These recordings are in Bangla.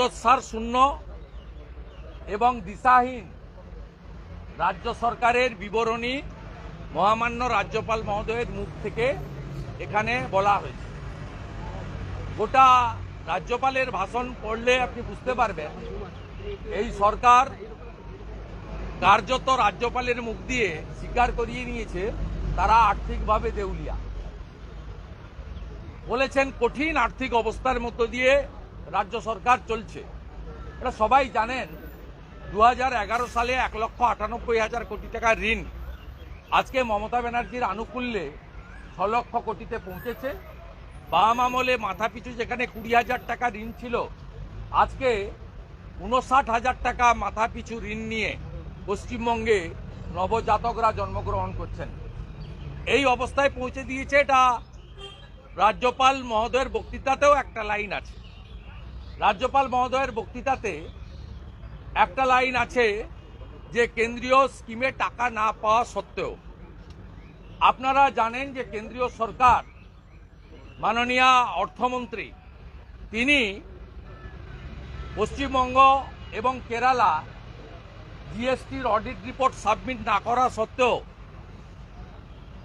রক্তস্বার শূন্য এবং দিশাহীন। রাজ্য সরকারের বিবরণী মহামান্য রাজ্যপাল মহোদয়ের মুখ থেকে এখানে বলা হয়েছে। গোটা রাজ্যপালের ভাষণ পড়লে আপনি বুঝতে পারবেন, এই সরকার কার্যত রাজ্যপালের মুখ দিয়ে স্বীকার করিয়ে নিয়েছে, তারা আর্থিকভাবে দেউলিয়া। বলেছেন কঠিন আর্থিক অবস্থার মধ্য দিয়ে রাজ্য সরকার চলছে। এটা সবাই জানেন দু হাজার এগারো সালে এক লক্ষ আটানব্বই হাজার কোটি টাকার ঋণ। আজকে মমতা ব্যানার্জির আনুকূল্যে ছ লক্ষ কোটিতে পৌঁছেছে। বাম আমলে মাথাপিছু যেখানে কুড়ি হাজার টাকা ঋণ ছিল, আজকে উনষাট হাজার টাকা মাথাপিছু ঋণ নিয়ে পশ্চিমবঙ্গে নবজাতকরা জন্মগ্রহণ করছেন। এই অবস্থায় পৌঁছে দিয়েছে এটা রাজ্যপাল মহোদয়ের বক্তৃতাতেও একটা লাইন আছে। রাজ্যপাল মহোদয়ের বক্তৃতাতে একটা লাইন আছে যে কেন্দ্রীয় স্কিমে টাকা না পাওয়া সত্ত্বেও। আপনারা জানেন যে কেন্দ্রীয় সরকার, মাননীয় অর্থমন্ত্রী, তিনি পশ্চিমবঙ্গ এবং কেরালা জিএসটির অডিট রিপোর্ট সাবমিট না করা সত্ত্বেও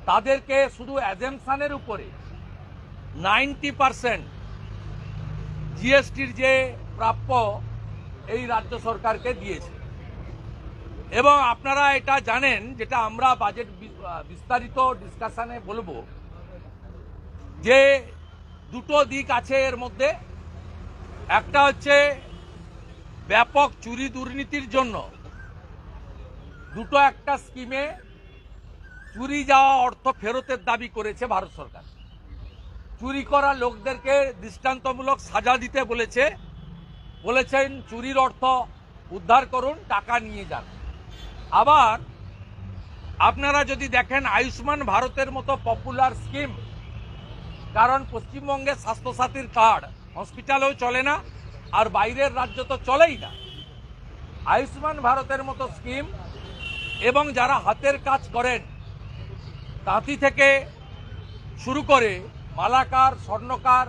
তাদেরকে শুধু অ্যাজেমশনের উপরে নাইনটি পারসেন্ট জিএসটির যে প্রাপ্য এই রাজ্য সরকারকে দিয়েছে। এবং আপনারা এটা জানেন, যেটা আমরা বাজেট বিস্তারিত ডিসকাশনে বলব, যে দুটো দিক আছে এর মধ্যে। একটা হচ্ছে ব্যাপক চুরি দুর্নীতির জন্য দুটো একটা স্কিমে চুরি যাওয়া অর্থ ফেরতের দাবি করেছে ভারত সরকার। চুরি করা লোকদেরকে দৃষ্টান্তমূলক সাজা দিতে বলেছে। বলেছেন, চুরির অর্থ উদ্ধার করুন, টাকা নিয়ে যান। আবার আপনারা যদি দেখেন, আয়ুষ্মান ভারতের মতো পপুলার স্কিম কারণ পশ্চিমবঙ্গে স্বাস্থ্যসাথীর কার্ড হসপিটালেও চলে না, আর বাইরের রাজ্য তো চলেই না। আয়ুষ্মান ভারতের মতো স্কিম এবং যারা হাতের কাজ করেন, তাঁতি থেকে শুরু করে মালাকার, স্বর্ণকার,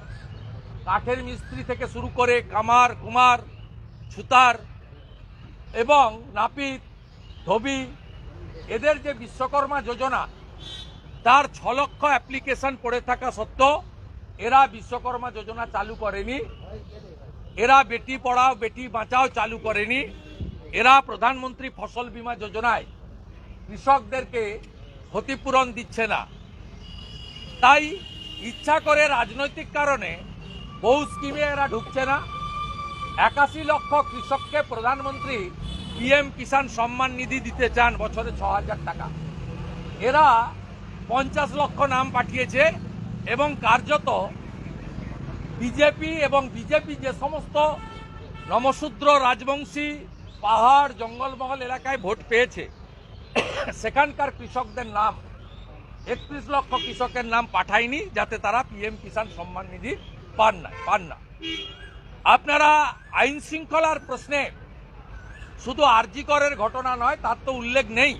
কাঠের মিস্ত্রি থেকে শুরু করে কামার, কুমার, ছুতার এবং নাপিত, ধবি, এদের যে বিশ্বকর্মা যোজনা, তার ছ লক্ষ অ্যাপ্লিকেশন পড়ে থাকা সত্ত্বেও এরা বিশ্বকর্মা যোজনা চালু করেনি। এরা বেটি পড়াও, বেটি বাঁচাও চালু করেনি। এরা প্রধানমন্ত্রী ফসল বীমা যোজনায় কৃষকদেরকে ক্ষতিপূরণ দিচ্ছে না। তাই ইচ্ছা করে রাজনৈতিক কারণে বহু স্কিমে এরা ঢুকছে না। একাশি লক্ষ কৃষককে প্রধানমন্ত্রী পিএম কিষাণ সম্মান নিধি দিতে চান বছরে ছ হাজার টাকা। এরা পঞ্চাশ লক্ষ নাম পাঠিয়েছে এবং কার্যত বিজেপি এবং বিজেপি যে সমস্ত নমশূদ্র রাজবংশী, পাহাড়, জঙ্গলমহল এলাকায় ভোট পেয়েছে, সেখানকার কৃষকদের নাম একত্রিশ লক্ষ কৃষকের নাম পাঠায়নি যাতে তারা পিএম কিষাণ সম্মান নিধি পান না পান না। আপনারা আইন শৃঙ্খলার প্রশ্নে শুধু আরজিকরের ঘটনা নয়, তার তো উল্লেখ নেই।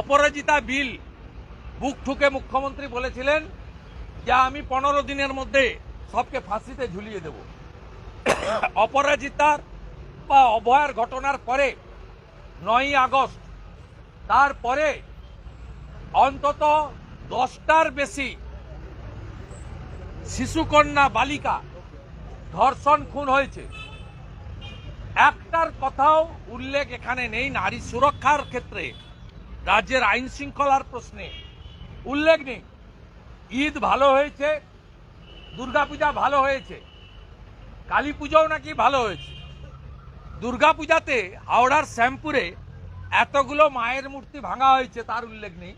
অপরাজিতা বিল বুক ঠুকে মুখ্যমন্ত্রী বলেছিলেন, যে আমি পনেরো দিনের মধ্যে সবকে ফাঁসিতে ঝুলিয়ে দেব। অপরাজিতার বা অভয়ার ঘটনার পরে নয়ই আগস্ট, তারপরে অন্তত দশটার বেশি শিশুকন্যা বালিকা ধর্ষণ, খুন হয়েছে। একটার কথাও উল্লেখ এখানে নেই নারী সুরক্ষার ক্ষেত্রে। রাজ্যের আইন শৃঙ্খলার প্রশ্নে উল্লেখ নেই। ঈদ ভালো হয়েছে, দুর্গাপূজা ভালো হয়েছে কালী পুজোও নাকি ভালো হয়েছে। দুর্গাপূজাতে হাওড়ার শ্যামপুরে এতগুলো মায়ের মূর্তি ভাঙা হয়েছে, তার উল্লেখ নেই।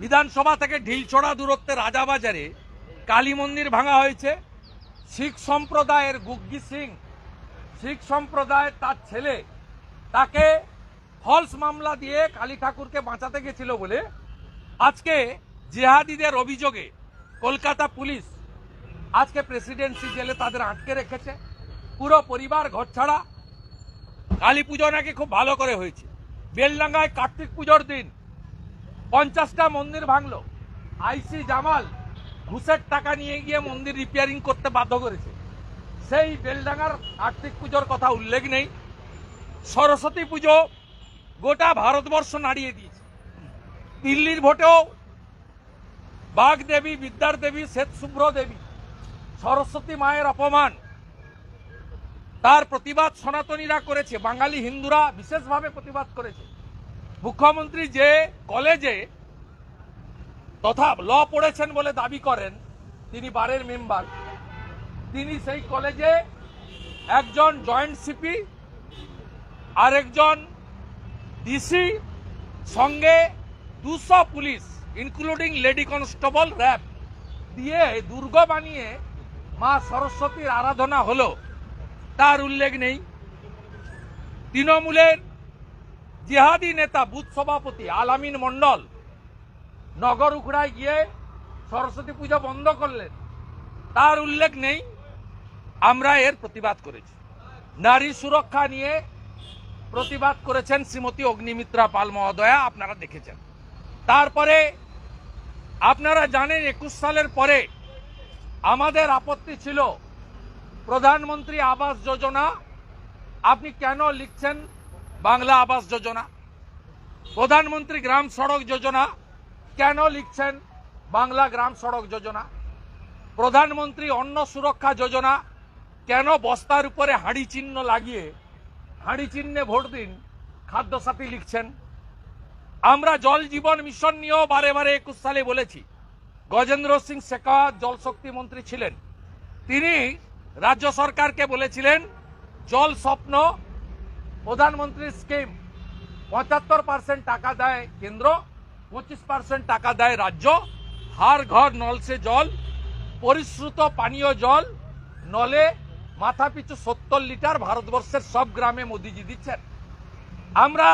বিধানসভা থেকে ঢিলছড়া দূরত্বে রাজাবাজারে কালী মন্দির ভাঙা হয়েছে। শিখ সম্প্রদায়ের গুগ্গি সিং, শিখ সম্প্রদায়ের তার ছেলে, তাকে ফলস মামলা দিয়ে কালী ঠাকুরকে বাঁচাতে গেছিল বলে আজকে জেহাদিদের অভিযোগে কলকাতা পুলিশ আজকে প্রেসিডেন্সি জেলে তাদের আটকে রেখেছে। পুরো পরিবার ঘর ছাড়া কালী পুজো নাকি খুব ভালো করে হয়েছে। বেলডাঙ্গায় কার্তিক পুজোর দিন পঞ্চাশটা মন্দির ভাঙলো। আইসি জামাল ঘুষের টাকা নিয়ে গিয়ে মন্দির রিপেয়ারিং করতে বাধ্য করেছে। সেই বেলডাঙ্গার কার্তিক পুজোর কথা উল্লেখ নেই। সরস্বতী পুজো গোটা ভারতবর্ষ নাড়িয়ে দিয়েছে। দিল্লির ভোটেও বাগদেবী বিদ্যার দেবী, শ্বেত শুভ্র দেবী, সরস্বতী মায়ের অপমান, তার প্রতিবাদ সনাতনীরা করেছে। বাঙালি হিন্দুরা বিশেষভাবে প্রতিবাদ করেছে। মুখ্যমন্ত্রী যে কলেজে তথা ল পড়েছেন বলে দাবি করেন, তিনি বারের মেম্বার। তিনি সেই কলেজে একজন জয়েন্ট সিপি, আরেকজন ডিসি, সঙ্গে দুশো police, including lady constable RAB, দিয়ে দুর্গ বানিয়ে মা সরস্বতীর আরাধনা হলো। তার উল্লেখ নেই। তৃণমূলের জিহাদি নেতা, বুথ সভাপতি, আলামিন মণ্ডল, নগর উখড়ায় গিয়ে সরস্বতী পূজা বন্ধ করলেন। তার উল্লেখ নেই, আমরা এর প্রতিবাদ করেছি। নারী সুরক্ষা নিয়ে প্রতিবাদ করেছেন শ্রীমতী অগ্নিমিত্রা পাল মহোদয়া, আপনারা দেখেছেন। তারপরে আপনারা জানেন, একুশ সালের পরে আমাদের আপত্তি ছিল, প্রধানমন্ত্রী আবাস যোজনা, আপনি কেন লিখছেন বাংলা আবাস যোজনা, প্রধানমন্ত্রী গ্রাম সড়ক যোজনা, কেন লিখছেন বাংলা গ্রাম সড়ক যোজনা, প্রধানমন্ত্রী অন্ন সুরক্ষা যোজনা, কেন বস্তার উপরে হাঁড়ি চিহ্ন লাগিয়ে, হাঁড়ি চিহ্নে ভোট দিন খাদ্যসাথী লিখছেন। আমরা জল জীবন মিশন নিয়েও বারে বারে একুশ সালে বলেছি, গজেন্দ্র সিং শেখাওয়াত জলশক্তি মন্ত্রী ছিলেন। তিনি রাজ্য সরকারকে বলেছিলেন, জল স্বপ্ন প্রধানমন্ত্রীর স্কিম, পঁচাত্তর পার্সেন্ট টাকা দেয় কেন্দ্র, পঁচিশ পার্সেন্ট টাকা দেয় রাজ্য হার ঘর নলসে জল, পরিশ্রুত পানীয় জল, নলে মাথা পিছু সত্তর লিটার ভারতবর্ষের সব গ্রামে মোদিজি দিচ্ছেন। আমরা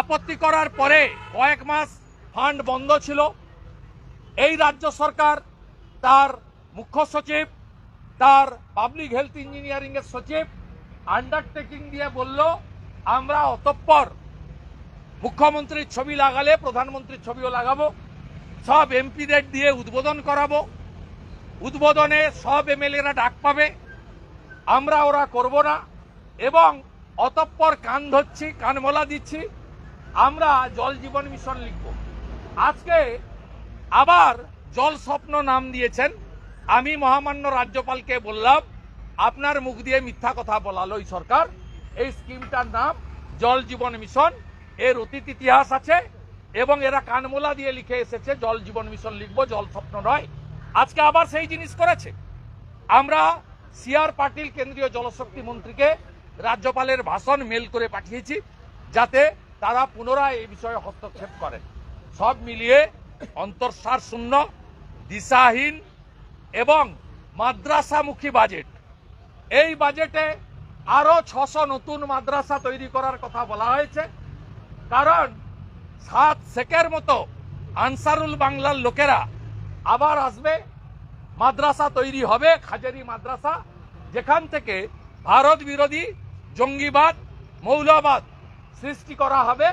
আপত্তি করার পরে কয়েক মাস ফান্ড বন্ধ ছিল। এই রাজ্য সরকার, তার মুখ্য সচিব, তার পাবলিক হেলথ ইঞ্জিনিয়ারিংয়ের সচিব আন্ডারটেকিং দিয়ে বলল, আমরা অতঃপর মুখ্যমন্ত্রীর ছবি লাগালে, প্রধানমন্ত্রীর ছবিও লাগাবো, সব এমপিদের দিয়ে উদ্বোধন করাবো। উদ্বোধনে সব এমএলএরা ডাক পাবে। আমরা ওরা করব না। এবং অতঃপর কান ধরছি, কান মোলা দিচ্ছি। আমরা জল জীবন মিশন লিখব। আজকে আবার জল স্বপ্ন নাম দিয়েছেন। আমি মহামান্য রাজ্যপালকে বললাম আপনার মুখ দিয়ে মিথ্যা কথা বলালো এই সরকার। এই স্কিমটার নাম জল জীবন মিশন। এর অতীত ইতিহাস আছে এবং এরা কানমোলা দিয়ে লিখে এসেছে, জল জীবন মিশন লিখব, জল স্বপ্ন নয়। আজকে আবার সেই জিনিস করেছে। আমরা সিআর পাটিল কেন্দ্রীয় জলশক্তি মন্ত্রীকে রাজ্যপালের ভাষণ মেল করে পাঠিয়েছি, যাতে তারা পুনরায় এই বিষয়ে হস্তক্ষেপ করেন। সব মিলিয়ে অন্তঃসার শূন্য, দিশাহীন এবং মাদ্রাসামুখী বাজেট। এই বাজেটে আরও ছশো নতুন মাদ্রাসা তৈরি করার কথা বলা হয়েছে। কারণ সাত শেখের মতো আনসারুল বাংলার লোকেরা আবার আসবে, মাদ্রাসা তৈরি হবে, খাজারি মাদ্রাসা, যেখান থেকে ভারত বিরোধী জঙ্গিবাদ, মৌলবাদ সৃষ্টি করা হবে।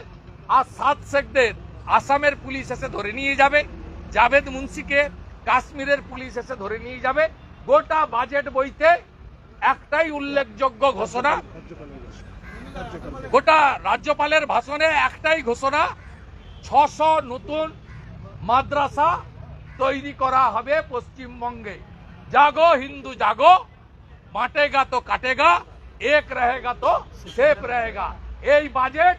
আর সাত শেখদের আসামের পুলিশ এসে ধরে নিয়ে যাবে, জাভেদ মুন্সিকে কাশ্মীরের পুলিশ এসে ধরে নিয়ে যাবে। গোটা বাজেট বইতে একটাই উল্লেখযোগ্য ঘোষণা, গোটা রাজ্যপালের ভাষণে একটাই ঘোষণা, ছশো নতুন মাদ্রাসা তৈরি করা হবে পশ্চিমবঙ্গে। জাগো হিন্দু, জাগো বাঁটেগা তো কাটেগা এক রহেগা তো সেফ রহেগা এই বাজেট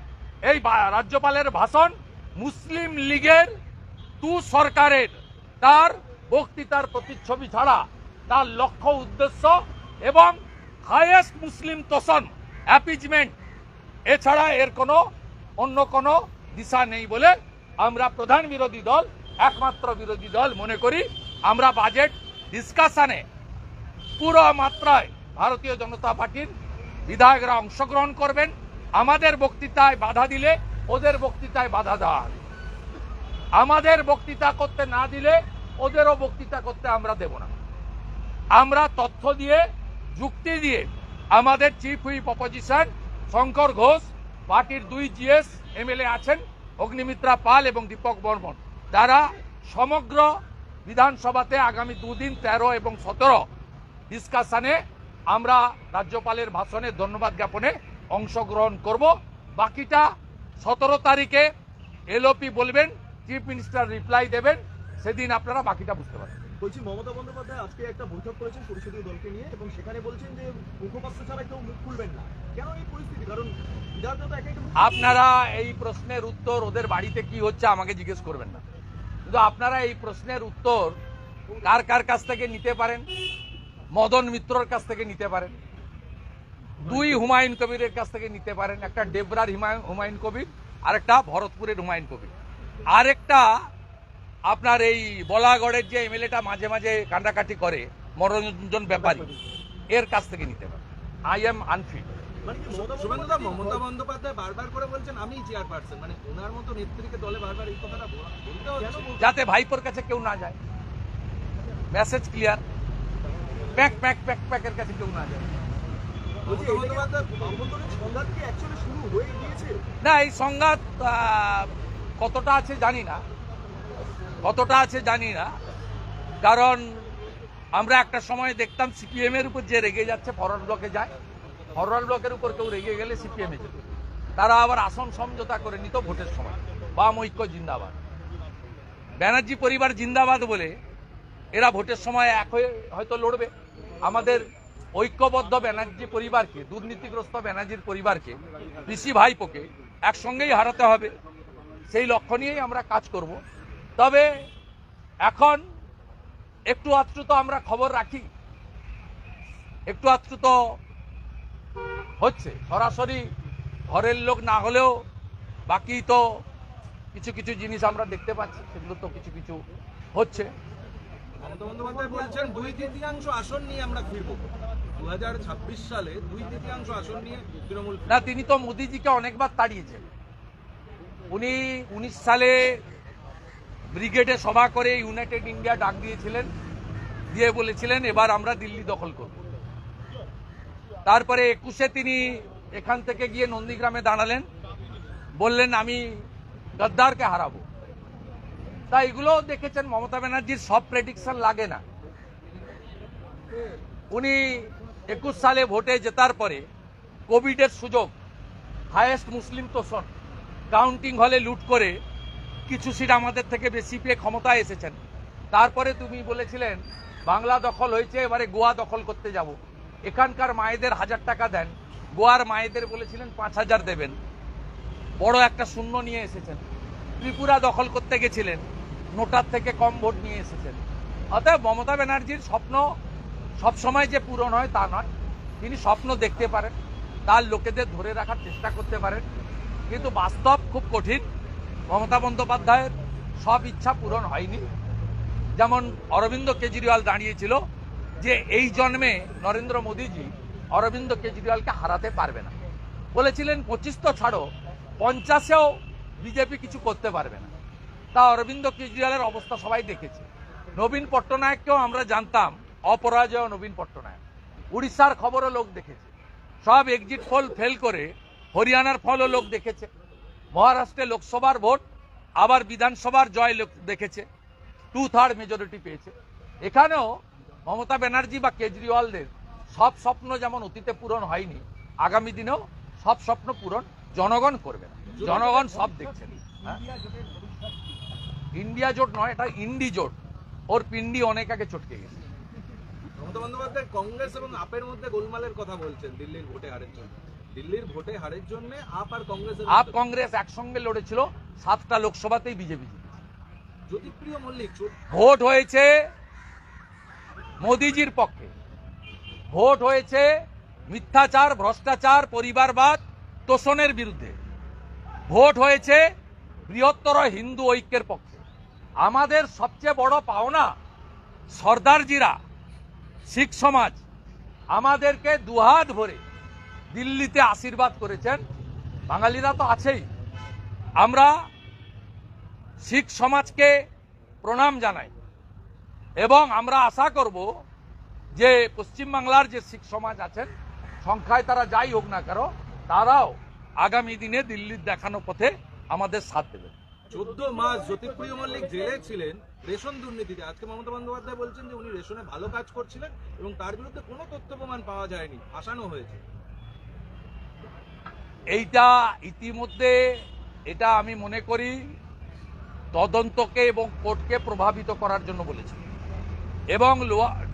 এই রাজ্যপালের ভাষণ মুসলিম লীগের তু সরকারের। তার বক্তৃতার প্রতিচ্ছবি ছাড়া তার লক্ষ্য উদ্দেশ্য এবং হায়েস্ট মুসলিম তোষণ অ্যাপিজমেন্ট এছাড়া এর কোনো, অন্য কোনো দিশা নেই বলে আমরা প্রধান বিরোধী দল, একমাত্র বিরোধী দল মনে করি। আমরা বাজেট ডিসকাশনে পুরো মাত্রায় ভারতীয় জনতা পার্টির বিধায়করা অংশগ্রহণ করবেন। আমাদের বক্তৃতায় বাধা দিলে ওদের বক্তৃতায় বাধা দেওয়া হবে। আমাদের বক্তৃতা করতে না দিলে ওদেরও বক্তৃতা করতে আমরা দেব না। আমরা তথ্য দিয়ে যুক্তি দিয়ে আমাদের chief whip opposition Shankar Ghosh, পার্টির দুই জিএস এমএলএ আছেন, অগ্নিমিত্রা পাল এবং দীপক বর্মন। তারা সমগ্র বিধানসভাতে আগামী দুদিন তেরো এবং সতেরো ডিসকাশনে আমরা রাজ্যপালের ভাষণে ধন্যবাদ জ্ঞাপনে অংশগ্রহণ করব। বাকিটা সতেরো তারিখে এলওপি বলবেন চিফ মিনিস্টার রিপ্লাই দেবেন, সেদিন আপনারা বাকিটা বুঝতে পারবেন। বলছি, মমতা বন্দ্যোপাধ্যায় আজকে একটা বৈঠক করেছেন পরিষদীয় দলকে নিয়ে এবং সেখানে বলছেন যে মুখপাত্র ছাড়া কেউ মুখ খুলবেন না। কেন এই পরিস্থিতি? কারণ আপনারা এই প্রশ্নের উত্তর ওদের বাড়িতে কি হচ্ছে আমাকে জিজ্ঞেস করবেন না। কিন্তু আপনারা এই প্রশ্নের উত্তর কার কার কাছ থেকে নিতে পারেন? মদন মিত্রর কাছ থেকে নিতে পারেন। দুই হুমায়ুন কবিরের কাছ থেকে নিতে পারেন। একটা ডেবরার হুমায়ুন কবির, আরেকটা ভরতপুরের হুমায়ুন কবির। আরেকটা আপনার এই বলাগড়ের যে এমএলএটা মাঝে মাঝে কান্ডাকাটি করে মনোরঞ্জন ব্যাপারী এর কাছ থেকে নিতে পারেন। আই এম আনফিট মানে মমতা বন্দ্যোপাধ্যায়- বারবার করে বলছেন আমি চেয়ারপারসন মানে ওনার মতো নেত্রীকে দলে বারবার এই কথাটা? যাতে ভাইপোর কাছে কেউ না যায়। Message clear pack pack pack প্যাকের কাছে কেউ না যায়। না এই সংঘাত কতটা আছে জানি না। কতটা আছে জানি না। কারণ আমরা একটা সময় দেখতাম সিপিএম এর উপর যে রেগে যাচ্ছে, ফরওয়ার্ড ব্লকে যায়। ফরওয়ার্ড ব্লকের উপর কেউ রেগে গেলে সিপিএম যেত। তারা আবার আসন সমঝোতা করে নিত ভোটের সময়। বাম ঐক্য জিন্দাবাদ। ব্যানার্জি পরিবার জিন্দাবাদ বলে এরা ভোটের সময় এক হয়ে হয়তো লড়বে। আমাদের ঐক্যবদ্ধ ব্যানার্জি পরিবারকে, দুর্নীতিগ্রস্ত ব্যানার্জির পরিবারকে, পিসি ভাইপোকে একসঙ্গেই হারাতে হবে। সেই লক্ষ্য নিয়েই আমরা কাজ করব। তবে এখন একটু আধটু তো আমরা খবর রাখি। একটু আধটু তো হচ্ছে। সরাসরি ঘরের লোক না হলেও বাকি তো কিছু কিছু জিনিস আমরা দেখতে পাচ্ছি সেগুলো তো কিছু কিছু হচ্ছে। বলছেন দুই তৃতীয়াংশ আসন নিয়ে আমরা ফিরবো। দু হাজার ছাব্বিশ সালে দুই তৃতীয়াংশ আসন নিয়ে তৃণমূল না তিনি তো মোদিজিকে অনেকবার তাড়িয়েছেন। উনি উনিশ সালে ব্রিগেডে সভা করে ইউনাইটেড ইন্ডিয়া ডাক দিয়েছিলেন, দিয়ে বলেছিলেন, এবার আমরা দিল্লি দখল করব। তারপরে একুশে তিনি এখান থেকে গিয়ে নন্দীগ্রামে দাঁড়ালেন, বললেন, আমি গদ্দারকে হারাবো। তা এগুলো দেখেছেন মমতা ব্যানার্জির, সব প্রেডিকশন লাগে না। উনি একুশ সালে ভোটে জেতার পরে কোভিডের সুযোগ হায়েস্ট মুসলিম তোষণ কাউন্টিং হলে লুট করে কিছু সিট আমাদের থেকে বেশি পেয়ে ক্ষমতায় এসেছেন। তারপরে তুমি বলেছিলেন, বাংলা দখল হয়েছে, এবারে গোয়া দখল করতে যাব। এখানকার মায়েদের হাজার টাকা দেন। গোয়ার মায়েদের বলেছিলেন, পাঁচ হাজার দেবেন। বড় একটা শূন্য নিয়ে এসেছেন। ত্রিপুরা দখল করতে গেছিলেন। নোটার থেকে কম ভোট নিয়ে এসেছেন। অতএব মমতা ব্যানার্জির স্বপ্ন সবসময় যে পূরণ হয় তা নয়। তিনি স্বপ্ন দেখতে পারেন, তার লোকেদের ধরে রাখার চেষ্টা করতে পারেন। কিন্তু বাস্তব খুব কঠিন। মমতা বন্দ্যোপাধ্যায়ের সব ইচ্ছা পূরণ হয়নি। যেমন অরবিন্দ কেজরিওয়াল দাঁড়িয়েছিল যে এই জন্মে নরেন্দ্র মোদীজি অরবিন্দ কেজরিওয়ালকে হারাতে পারবে না। বলেছিলেন, পঁচিশ তো ছাড়ো, পঞ্চাশেও বিজেপি কিছু করতে পারবে না। তা অরবিন্দ কেজরিওয়ালের অবস্থা সবাই দেখেছে। নবীন পট্টনায়ককেও আমরা জানতাম, অপরাজয় নবীন পট্টনায়ক। উড়িষ্যার খবরও লোক দেখেছে। সব এক্সিট পোল ফেল করে, হরিয়ানার ফলও লোক দেখেছে। মহারাষ্ট্রে লোকসভার ভোট, আবার বিধানসভার জয় দেখেছে। টু থার্ড মেজরিটি পেয়েছে। এখানেও মমতা ব্যানার্জি বা কেজরিওয়ালদের সব স্বপ্ন যেমন অতীতে পূরণ হয়নি, আগামী দিনেও সব স্বপ্ন পূরণ জনগণ করবে না। জনগণ সব দেখছেন হ্যাঁ? ইন্ডিয়া জোট নয়, এটা ইন্ডি জোট। ওর পিন্ডি অনেক আগে চটকে গেছে। মমতা বন্দ্যোপাধ্যায় কংগ্রেস এবং আপের মধ্যে গোলমালের কথা বলছেন, দিল্লির ভোটে হারের জন্য দিল্লির ভোটে হারের জন্য আপ আর কংগ্রেসের আপ কংগ্রেস একসঙ্গে লড়েছিল সাতটা লোকসভাতেই বিজেপি জ্যোতিপ্রিয় মল্লিক ভোট হয়েছে মোদিজির পক্ষে। ভোট হয়েছে মিথ্যাচার ভ্রষ্টাচার পরিবারবাদ তোষণের বিরুদ্ধে। ভোট হয়েছে বৃহত্তর হিন্দু ঐক্যের পক্ষে। আমাদের সবচেয়ে বড় পাওনা সর্দারজিরা শিখ সমাজ। আমাদেরকে দুহাত ভরে দিল্লিতে আশীর্বাদ করেছেন। বাঙালিরা তো আছেই। আমরা শিখ সমাজকে প্রণাম জানাই এবং আমরা আশা করব যে পশ্চিমবাংলার যে শিখ সমাজ আছেন, সংখ্যায় তারা যাই হোক না কেন, তারাও আগামী দিনে দিল্লির দেখানো পথে আমাদের সাথ দেবে চোদ্দ মাস জ্যোতিপ্রিয় মল্লিক জেলে ছিলেন, রেশন দুর্নীতিতে। আজকে মমতা বন্দ্যোপাধ্যায় বলছেন যে উনি রেশনে ভালো কাজ করছিলেন এবং তার বিরুদ্ধে কোনো তথ্য প্রমাণ পাওয়া যায়নি, ফাঁসানো হয়েছে। এইটা ইতিমধ্যে, এটা আমি মনে করি, তদন্তকে এবং কোর্টকে প্রভাবিত করার জন্য বলেছি। এবং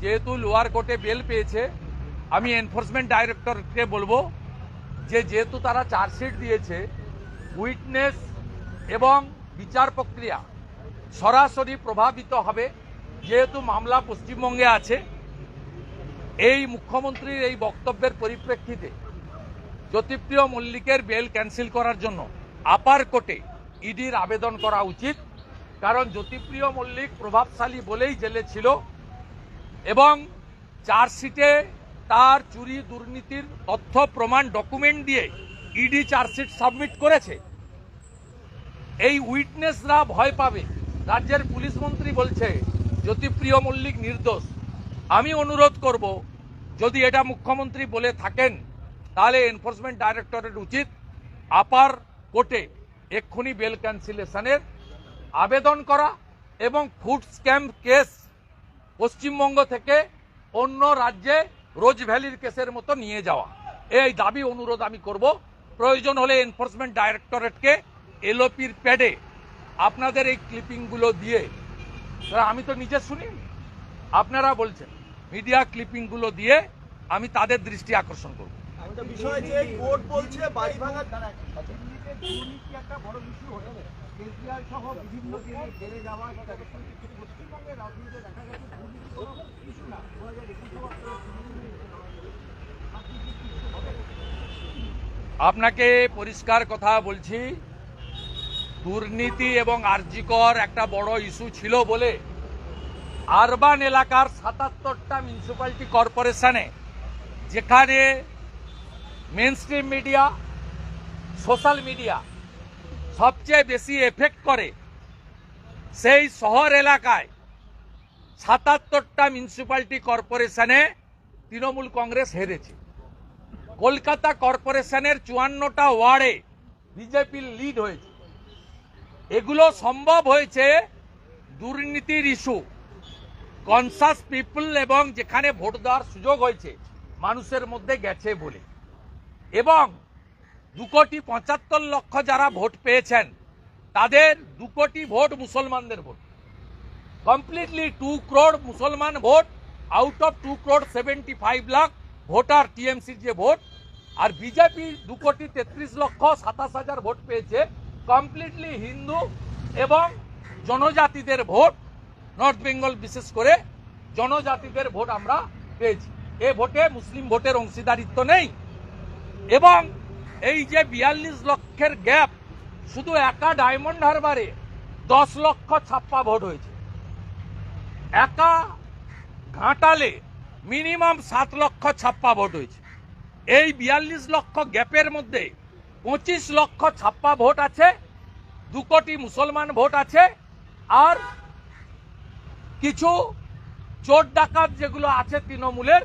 যেহেতু লোয়ার কোর্টে বেল পেয়েছে, আমি এনফোর্সমেন্ট ডাইরেক্টরকে বলব যে, যেহেতু তারা চার্জশিট দিয়েছে, উইটনেস এবং বিচার প্রক্রিয়া সরাসরি প্রভাবিত হবে, যেহেতু মামলা পশ্চিমবঙ্গে আছে, এই মুখ্যমন্ত্রীর এই বক্তব্যের পরিপ্রেক্ষিতে জ্যোতিপ্রিয় মল্লিকের বেল ক্যান্সেল করার জন্য আপার কোর্টে ইডির আবেদন করা উচিত। কারণ জ্যোতিপ্রিয় মল্লিক প্রভাবশালী বলেই জেলে ছিল এবং চার্জশিটে তার চুরি দুর্নীতির তথ্য, প্রমাণ, ডকুমেন্ট দিয়ে ইডি চার্জশিট সাবমিট করেছে। এই উইটনেসরা ভয় পাবে। রাজ্যের পুলিশ মন্ত্রী বলছে, জ্যোতিপ্রিয় মল্লিক নির্দোষ। আমি অনুরোধ করব, যদি এটা মুখ্যমন্ত্রী বলে থাকেন তাহলে এনফোর্সমেন্ট ডাইরেক্টরেট উচিত আপার কোর্টে এক্ষুনি বেল ক্যান্সেলেশনের আবেদন করা এবং ফুড স্ক্যাম কেস পশ্চিমবঙ্গ থেকে অন্য রাজ্যে রোজ ভ্যালির কেসের মতো নিয়ে যাওয়া। এই দাবি, অনুরোধ আমি করব। প্রয়োজন হলে এনফোর্সমেন্ট ডাইরেক্টরেটকে এলওপির প্যাডে আপনাদের এই ক্লিপিংগুলো দিয়ে। আমি তো নিজে শুনি আপনারা বলছেন মিডিয়া ক্লিপিংগুলো দিয়ে আমি তাদের দৃষ্টি আকর্ষণ করব। বিষয় যে কোর্ট বলছে বাড়ি ভাঙা একটা বড় ইস্যু হয়ে কেজরিওয়াল সহ বিভিন্ন দিনে বেড়ে যাওয়া ইত্যাদি পশ্চিমবঙ্গের রাজনীতিতে দেখা গেছে দুর্নীতি কোনো ইস্যু না। দু হাজার আপনাকে পরিষ্কার কথা বলছি দুর্নীতি এবং আর্জিকর একটা বড় ইস্যু ছিল বলে আরবান এলাকার সাতাত্তরটা মিউনিসিপ্যালিটি কর্পোরেশনে যেখানে main stream media social media সবচেয়ে বেশি এফেক্ট করে সেই শহর এলাকায় সাতাত্তরটা মিউনিসিপ্যালিটি কর্পোরেশনে তৃণমূল কংগ্রেস হেরেছে। কলকাতা কর্পোরেশনের চুয়ান্নটা ওয়ার্ডে বিজেপির লিড হয়েছে। এগুলো সম্ভব হয়েছে দুর্নীতির ইস্যু কনসাস পিপল এবং যেখানে ভোট দেওয়ার সুযোগ হয়েছে, মানুষের মধ্যে গেছে বলে। এবং দু কোটি পঁচাত্তর লক্ষ যারা ভোট পেয়েছেন, তাদের দু কোটি ভোট মুসলমানদের ভোট। কমপ্লিটলি টু ক্রোড মুসলমান vote out of two crore seventy five lakh voter টিএমসির যে ভোট, আর বিজেপি দু কোটি তেত্রিশ লক্ষ সাতাশ হাজার ভোট পেয়েছে। কমপ্লিটলি হিন্দু এবং জনজাতিদের ভোট নর্থ বেঙ্গল বিশেষ করে জনজাতিদের ভোট আমরা পেয়েছি। এ ভোটে মুসলিম ভোটের অংশীদারিত্ব নেই। এবং এই যে বিয়াল্লিশ লক্ষের গ্যাপ, শুধু একা ডায়মন্ড হারবারে দশ লক্ষ ছাপ্পা ভোট হয়েছে। একা ঘাটালে মিনিমাম সাত লক্ষ ছাপ্পা ভোট হয়েছে। এই বিয়াল্লিশ লক্ষ গ্যাপের মধ্যে পঁচিশ লক্ষ ছাপ্পা ভোট আছে, দু কোটি মুসলমান ভোট আছে, আর কিছু চোর ডাকাত যেগুলো আছে তৃণমূলের,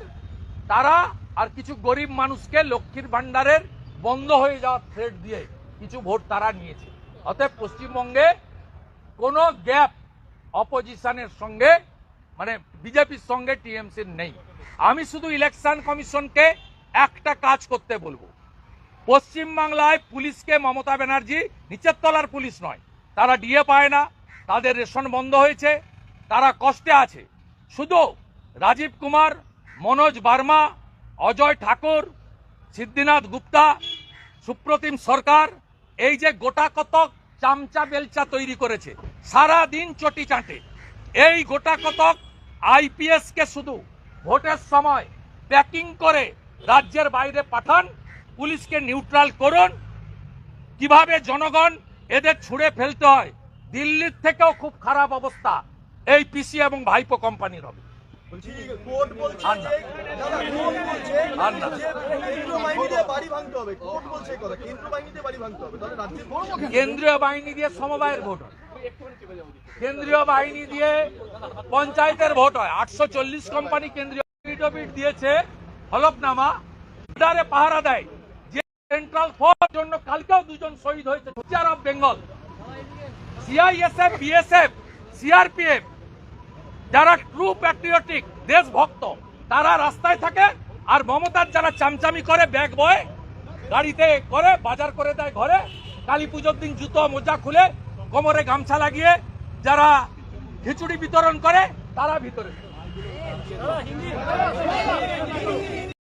তারা আর কিছু গরিব মানুষকে লক্ষ্মীর ভাণ্ডারের বন্ধ হয়ে যাওয়ার থ্রেট দিয়ে কিছু ভোট তারা নিয়েছে। অতএব পশ্চিমবঙ্গে কোনো গ্যাপ অপোজিশনের সঙ্গে মানে বিজেপির সঙ্গে টিএমসির নেই। আমি শুধু ইলেকশন কমিশনকে একটা কাজ করতে বলব। পশ্চিমবাংলায় পুলিশকে মমতা ব্যানার্জি নিচের তলার পুলিশ নয়। তারা ডিএ পায় না, তাদের রেশন বন্ধ হয়েছে, তারা কষ্টে আছে। শুধু রাজীব কুমার, মনোজ বার্মা অজয় ঠাকুর, সিদ্ধিনাথ গুপ্তা, সুপ্রতিম সরকার, এই যে গোটা কতক চামচা বেলচা তৈরি করেছে, সারা দিন চটি চাটে। এই গোটা কতক আইপিএস কে শুধু ভোটের সময় প্যাকিং করে রাজ্যের বাইরে পাঠান, পুলিশকে নিউট্রাল করুন। কীভাবে জনগণ এদের ছুঁড়ে ফেলতে হয়, দিল্লির থেকেও খুব খারাপ অবস্থা এই পিসি এবং ভাইপো কোম্পানির হবে। কোর্ট বলছে কেন্দ্রীয় বাহিনী দিয়ে সমবায়ের ভোট হয়। কেন্দ্রীয় বাহিনী দিয়ে পঞ্চায়েতের ভোট হয়। আটশো চল্লিশ কোম্পানি কেন্দ্রীয় দিয়েছে হলফনামা। বর্ডারে পাহারা দেয় যে সেন্ট্রাল ফোর্স জন্য কালকেও দুজন শহীদ হয়েছে। Of Bengal CISF BSF CRPF যারা ট্রু প্যাট্রিয়টিক দেশভক্ত, তারা রাস্তায় থাকে আর মমতার যারা চামচামি করে, ব্যাগ বয়, গাড়িতে করে, বাজার করে দেয় ঘরে, কালী পুজোর দিন জুতো, মোজা খুলে, কোমরে গামছা লাগিয়ে যারা খিচুড়ি বিতরণ করে, তারা ভিতরে।